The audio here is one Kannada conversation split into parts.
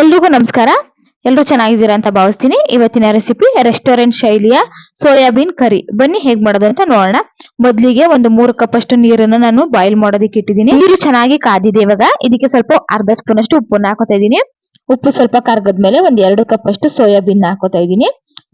ಎಲ್ರಿಗೂ ನಮಸ್ಕಾರ. ಎಲ್ರು ಚೆನ್ನಾಗಿದ್ದೀರಾ ಅಂತ ಭಾವಿಸ್ತೀನಿ. ಇವತ್ತಿನ ರೆಸಿಪಿ ರೆಸ್ಟೋರೆಂಟ್ ಶೈಲಿಯ ಸೋಯಾಬೀನ್ ಕರಿ. ಬನ್ನಿ ಹೇಗ್ ಮಾಡೋದು ಅಂತ ನೋಡೋಣ. ಮೊದಲಿಗೆ ಒಂದು ಮೂರು ಕಪ್ ಅಷ್ಟು ನೀರನ್ನು ನಾನು ಬಾಯ್ಲ್ ಮಾಡೋದಕ್ಕೆ ಇಟ್ಟಿದ್ದೀನಿ. ನೀರು ಚೆನ್ನಾಗಿ ಕಾದಿದೆ ಇವಾಗ. ಇದಕ್ಕೆ ಸ್ವಲ್ಪ ಅರ್ಧ ಸ್ಪೂನ್ ಅಷ್ಟು ಉಪ್ಪನ್ನ ಹಾಕೋತಾ ಇದ್ದೀನಿ. ಉಪ್ಪು ಸ್ವಲ್ಪ ಕರ್ಗದ್ಮೇಲೆ ಒಂದ್ ಎರಡು ಕಪ್ ಅಷ್ಟು ಸೋಯಾಬೀನ್ ಹಾಕೋತಾ ಇದ್ದೀನಿ.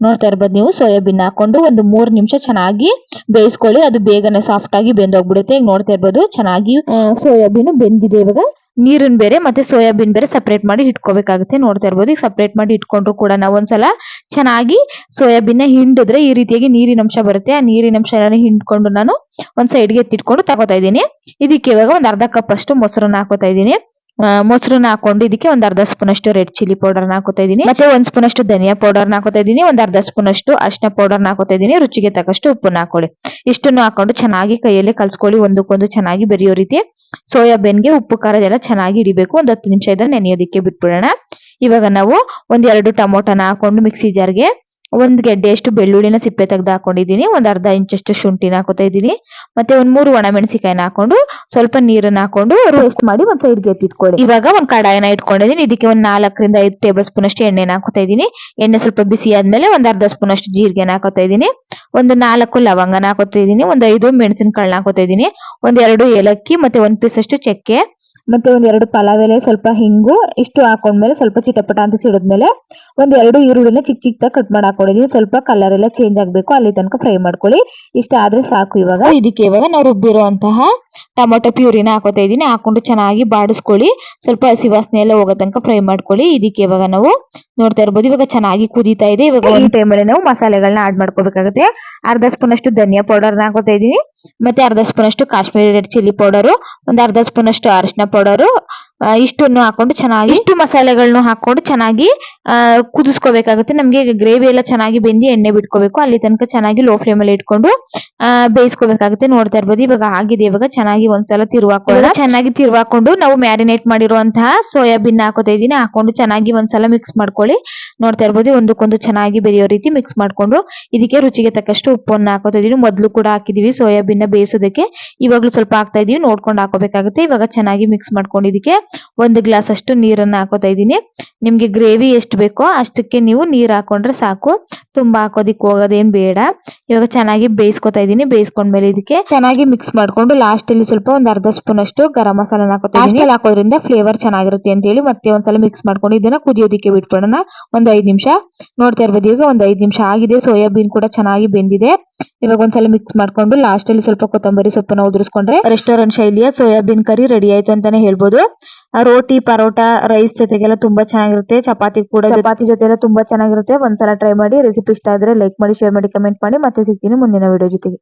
ನೋಡ್ತಾ ಇರ್ಬೋದು ನೀವು ಸೋಯಾಬೀನ್ ಹಾಕೊಂಡು ಒಂದು ಮೂರು ನಿಮಿಷ ಚೆನ್ನಾಗಿ ಬೇಯಿಸ್ಕೊಳ್ಳಿ. ಅದು ಬೇಗನೆ ಸಾಫ್ಟ್ ಆಗಿ ಬೆಂದೋಗ್ಬಿಡುತ್ತೆ. ನೋಡ್ತಾ ಇರ್ಬೋದು, ಚೆನ್ನಾಗಿ ಸೋಯಾಬೀನ್ ಬೆಂದಿದೆ ಇವಾಗ. ನೀರನ್ ಬೇರೆ ಮತ್ತೆ ಸೋಯಾಬೀನ್ ಬೇರೆ ಸಪ್ರೇಟ್ ಮಾಡಿ ಇಟ್ಕೋಬೇಕಾಗುತ್ತೆ. ನೋಡ್ತಾ ಇರ್ಬೋದು. ಈಗ ಸಪ್ರೇಟ್ ಮಾಡಿ ಇಟ್ಕೊಂಡ್ರು ಕೂಡ ನಾವು ಒಂದ್ಸಲ ಚೆನ್ನಾಗಿ ಸೋಯಾಬೀನ್ ಹಿಂಡಿದ್ರೆ ಈ ರೀತಿಯಾಗಿ ನೀರಿನ ಅಂಶ ಬರುತ್ತೆ. ಆ ನೀರಿನ ಅಂಶ ಹಿಂಡ್ಕೊಂಡು ನಾನು ಒಂದ್ ಸೈಡ್ಗೆ ಎತ್ತಿಟ್ಕೊಂಡು ತಗೋತಾ ಇದ್ದೀನಿ. ಇದಕ್ಕೆ ಇವಾಗ ಒಂದ್ ಅರ್ಧ ಕಪ್ ಅಷ್ಟು ಮೊಸರನ್ನ ಹಾಕೋತಾ ಇದ್ದೀನಿ. ಮೊಸರನ್ನ ಹಾಕೊಂಡು ಇದಕ್ಕೆ ಒಂದ್ ಅರ್ಧ ಸ್ಪೂನ್ ಅಷ್ಟು ರೆಡ್ ಚಿಲ್ಲಿ ಪೌಡರ್ ಹಾಕೋತಾ ಇದೀನಿ ಮತ್ತೆ ಒಂದ್ ಸ್ಪೂನ್ ಅಷ್ಟು ಧನಿಯಾ ಪೌಡರ್ ಹಾಕೋತಾ ಇದೀನಿ ಒಂದ್ ಅರ್ಧ ಸ್ಪೂನ್ ಅಷ್ಟು ಅರಿಶಿನ ಪೌಡರ್ ಹಾಕೋತಾ ಇದೀನಿ ರುಚಿಗೆ ತಕ್ಕಷ್ಟು ಉಪ್ಪನ್ನ ಹಾಕೊಳ್ಳಿ. ಇಷ್ಟನ್ನು ಹಾಕೊಂಡು ಚೆನ್ನಾಗಿ ಕೈಯಲ್ಲಿ ಕಲ್ಸ್ಕೊಳ್ಳಿ. ಒಂದಕ್ಕೊಂದು ಚೆನ್ನಾಗಿ ಬೆರೆಯೋ ರೀತಿ. ಸೋಯಾಬೀನ್ಗೆ ಉಪ್ಪು ಖಾರ ಎಲ್ಲ ಚೆನ್ನಾಗಿ ಹಿಡಿಬೇಕು. ಒಂದ್ ಹತ್ತು ನಿಮಿಷ ಇದ್ರೆ ನೆನೆಯೋದಿಕ್ಕೆ ಬಿಟ್ಬಿಡೋಣ. ಇವಾಗ ನಾವು ಒಂದ್ ಎರಡು ಟೊಮೊಟೊನ ಹಾಕೊಂಡು ಮಿಕ್ಸಿ ಜಾರ್ಗೆ ಒಂದ್ ಗೆಡ್ಡೆಯಷ್ಟು ಬೆಳ್ಳುಳ್ಳಿನ ಸಿಪ್ಪೆ ತೆಗೆದು ಹಾಕೊಂಡಿದ್ದೀನಿ. ಒಂದ್ ಅರ್ಧ ಇಂಚಷ್ಟು ಶುಂಠಿನ ಹಾಕೋತಾ ಇದ್ದೀನಿ. ಮತ್ತೆ ಒಂದ್ ಮೂರು ಒಣಮೆಣಸಿಕಾಯಿನ ಹಾಕೊಂಡು ಸ್ವಲ್ಪ ನೀರನ್ನ ಹಾಕೊಂಡು ರೋಸ್ಟ್ ಮಾಡಿ ಒಂದ್ ಸೈಡ್ಗೆ ಎತ್ತಿಟ್ಕೊಳ್ಳಿ. ಇವಾಗ ಒಂದ್ ಕಡಾಯಿನ ಇಟ್ಕೊಂಡಿದ್ದೀನಿ. ಇದಕ್ಕೆ ಒಂದ್ ನಾಲ್ಕರಿಂದ ಐದು ಟೇಬಲ್ ಸ್ಪೂನ್ ಅಷ್ಟು ಎಣ್ಣೆನ ಹಾಕೋತಾ ಇದ್ದೀನಿ. ಎಣ್ಣೆ ಸ್ವಲ್ಪ ಬಿಸಿ ಆದ್ಮೇಲೆ ಒಂದ್ ಅರ್ಧ ಸ್ಪೂನ್ ಅಷ್ಟು ಜೀರಿಗೆನ ಹಾಕೋತಾ ಇದ್ದೀನಿ. ಒಂದು ನಾಲ್ಕು ಲವಂಗನ ಹಾಕೋತಾ ಇದ್ದೀನಿ. ಒಂದ್ ಐದು ಮೆಣಸಿನಕಾಳನ್ನ ಹಾಕೋತಾ ಇದ್ದೀನಿ. ಒಂದ್ ಎರಡು ಏಲಕ್ಕಿ ಮತ್ತೆ ಒಂದ್ ಪೀಸ್ ಅಷ್ಟು ಚಕ್ಕೆ. ಮತ್ತೆ ಒಂದ್ ಎರಡು ಪಲಾವ್ ಎಲೆ ಸ್ವಲ್ಪ ಹಿಂಗು, ಇಷ್ಟು ಹಾಕೊಂಡ್ಮೇಲೆ ಸ್ವಲ್ಪ ಚಿಟಪಟ ಅಂತ ಸಿಡಿದ್ಮೇಲೆ ಒಂದ್ ಎರಡು ಈರುಳ್ಳಿನ ಚಿಕ್ಕ ಚಿಕ್ಕದಾಗ ಕಟ್ ಮಾಡಿ ಹಾಕೊಂಡಿದೀನಿ ಸ್ವಲ್ಪ ಕಲರ್ ಎಲ್ಲ ಚೇಂಜ್ ಆಗ್ಬೇಕು, ಅಲ್ಲಿ ತನಕ ಫ್ರೈ ಮಾಡ್ಕೊಳ್ಳಿ. ಇಷ್ಟ ಆದ್ರೆ ಸಾಕು ಇವಾಗ. ಇದಕ್ಕೆ ಇವಾಗ ನಾವು ರುಬ್ಬಿರುವಂತಹ ಟೊಮೊಟೊ ಪ್ಯೂರಿನ ಹಾಕೋತಾ ಇದ್ದೀನಿ. ಹಾಕೊಂಡು ಚೆನ್ನಾಗಿ ಬಾಡಿಸ್ಕೊಳ್ಳಿ. ಸ್ವಲ್ಪ ಹಸಿ ವಾಸನೆ ಎಲ್ಲ ಹೋಗೋ ತನಕ ಫ್ರೈ ಮಾಡ್ಕೊಳ್ಳಿ. ಇದಕ್ಕೆ ಇವಾಗ ನಾವು ನೋಡ್ತಾ ಇರ್ಬೋದು. ಇವಾಗ ಚೆನ್ನಾಗಿ ಕುದೀತಾ ಇದೆ. ಇವಾಗ ಈ ಟೈಮಲ್ಲಿ ನಾವು ಮಸಾಲೆಗಳನ್ನ ಆಡ್ ಮಾಡ್ಕೋಬೇಕಾಗುತ್ತೆ. ಅರ್ಧ ಸ್ಪೂನ್ ಅಷ್ಟು ಧನಿಯಾ ಪೌಡರ್ನ ಹಾಕೋತಾ ಇದ್ದೀನಿ. ಮತ್ತೆ ಅರ್ಧ ಸ್ಪೂನ್ ಅಷ್ಟು ಕಾಶ್ಮೀರಿ ರೆಡ್ ಚಿಲ್ಲಿ ಪೌಡರು ಒಂದು ಅರ್ಧ ಸ್ಪೂನ್ ಅಷ್ಟು ಅರಿಶಿನ ಪೌಡರು ಇಷ್ಟನ್ನು ಹಾಕೊಂಡು ಚೆನ್ನಾಗಿ ಇಷ್ಟು ಮಸಾಲೆಗಳನ್ನು ಹಾಕೊಂಡು ಚೆನ್ನಾಗಿ ಕುದಿಸ್ಕೋಬೇಕಾಗುತ್ತೆ. ನಮಗೆ ಗ್ರೇವಿ ಎಲ್ಲ ಚೆನ್ನಾಗಿ ಬೆಂದಿ ಎಣ್ಣೆ ಬಿಟ್ಕೋಬೇಕು. ಅಲ್ಲಿ ತನಕ ಚೆನ್ನಾಗಿ ಲೋ ಫ್ಲೇಮ್ ಅಲ್ಲಿ ಇಟ್ಕೊಂಡು ಬೇಯಿಸ್ಕೋಬೇಕಾಗುತ್ತೆ. ನೋಡ್ತಾ ಇರ್ಬೋದು. ಇವಾಗ ಆಗಿದೆ. ಇವಾಗ ಚೆನ್ನಾಗಿ ಒಂದ್ಸಲ ತಿರುವಾಕೊಳ್ಳೋಣ. ಚೆನ್ನಾಗಿ ತಿರುವಾಕೊಂಡು ನಾವು ಮ್ಯಾರಿನೇಟ್ ಮಾಡಿರುವಂತಹ ಸೋಯಾಬೀನ್ ಹಾಕೋತಾ ಇದ್ದೀನಿ. ಹಾಕೊಂಡು ಚೆನ್ನಾಗಿ ಒಂದ್ಸಲ ಮಿಕ್ಸ್ ಮಾಡ್ಕೊಳ್ಳಿ. ನೋಡ್ತಾ ಇರ್ಬೋದು. ಒಂದಕ್ಕೊಂದು ಚೆನ್ನಾಗಿ ಬೆರೆಯೋ ರೀತಿ ಮಿಕ್ಸ್ ಮಾಡ್ಕೊಂಡು ಇದಕ್ಕೆ ರುಚಿಗೆ ತಕ್ಕಷ್ಟು ಉಪ್ಪನ್ನು ಹಾಕೋತಾ ಇದೀನಿ ಮೊದಲು ಕೂಡ ಹಾಕಿದೀವಿ ಸೋಯಾಬೀನ್ ಬೇಯಿಸೋದಕ್ಕೆ. ಇವಾಗ್ಲೂ ಸ್ವಲ್ಪ ಹಾಕ್ತಾ ಇದೀವಿ ನೋಡ್ಕೊಂಡು ಹಾಕೋಬೇಕಾಗುತ್ತೆ. ಇವಾಗ ಚೆನ್ನಾಗಿ ಮಿಕ್ಸ್ ಮಾಡ್ಕೊಂಡು ಇದಕ್ಕೆ ಒಂದು ಗ್ಲಾಸ್ ಅಷ್ಟು ನೀರನ್ನ ಹಾಕೋತಾ ಇದೀನಿ ನಿಮ್ಗೆ ಗ್ರೇವಿ ಎಷ್ಟು ಬೇಕೋ ಅಷ್ಟಕ್ಕೆ ನೀವು ನೀರ್ ಹಾಕೊಂಡ್ರೆ ಸಾಕು. ತುಂಬಾ ಹಾಕೋದಿಕ್ ಹೋಗೋದೇನ್ ಬೇಡ. ಇವಾಗ ಚೆನ್ನಾಗಿ ಬೇಯಿಸ್ಕೊತಾ ಇದೀನಿ ಬೇಯಿಸ್ಕೊಂಡ್ಮೇಲೆ ಇದಕ್ಕೆ ಚೆನ್ನಾಗಿ ಮಿಕ್ಸ್ ಮಾಡ್ಕೊಂಡು ಲಾಸ್ಟ್ ಅಲ್ಲಿ ಸ್ವಲ್ಪ ಒಂದ್ ಅರ್ಧ ಸ್ಪೂನ್ ಅಷ್ಟು ಗರಂ ಮಸಾಲ ಹಾಕೋತಾ ಹಾಕೋದ್ರಿಂದ ಫ್ಲೇವರ್ ಚೆನ್ನಾಗಿರುತ್ತೆ ಅಂತ ಹೇಳಿ ಮತ್ತೆ ಒಂದ್ಸಲ ಮಿಕ್ಸ್ ಮಾಡ್ಕೊಂಡು ಇದನ್ನ ಕುದಿಯೋದಿಕ್ಕೆ ಬಿಟ್ಬಿಡೋಣ. ಒಂದ್ ಐದು ನಿಮಿಷ. ನೋಡ್ತಾ ಇರ್ಬೋದು ಈಗ ಒಂದ್ ಐದು ನಿಮಿಷ ಆಗಿದೆ. ಸೋಯಾಬೀನ್ ಕೂಡ ಚೆನ್ನಾಗಿ ಬೆಂದಿದೆ. ಇವಾಗ ಒಂದ್ಸಲ ಮಿಕ್ಸ್ ಮಾಡ್ಕೊಂಡು ಲಾಸ್ಟ್ ಅಲ್ಲಿ ಸ್ವಲ್ಪ ಕೊತ್ತಂಬರಿ ಸೊಪ್ಪನ್ನ ಉದುರಿಸ್ಕೊಂಡ್ರೆ ರೆಸ್ಟೋರೆಂಟ್ ಶೈಲಿಯ ಸೋಯಾಬೀನ್ ಕರಿ ರೆಡಿ ಆಯ್ತು ಅಂತಾನೆ ಹೇಳ್ಬೋದು. ರೋಟಿ, ಪರೋಟ ರೈಸ್ ಜೊತೆಗೆಲ್ಲ ತುಂಬಾ ಚೆನ್ನಾಗಿರುತ್ತೆ. ಚಪಾತಿ ಕೂಡ ಚಪಾತಿ ಜೊತೆ ಎಲ್ಲ ತುಂಬಾ ಚೆನ್ನಾಗಿರುತ್ತೆ. ಒಂದ್ಸಲ ಟ್ರೈ ಮಾಡಿ ರೆಸಿಪಿ ಇಷ್ಟ ಆದ್ರೆ ಲೈಕ್ ಮಾಡಿ ಶೇರ್ ಮಾಡಿ ಕಮೆಂಟ್ ಮಾಡಿ. ಮತ್ತೆ ಸಿಗ್ತೀನಿ ಮುಂದಿನ ವಿಡಿಯೋ ಜೊತೆಗೆ.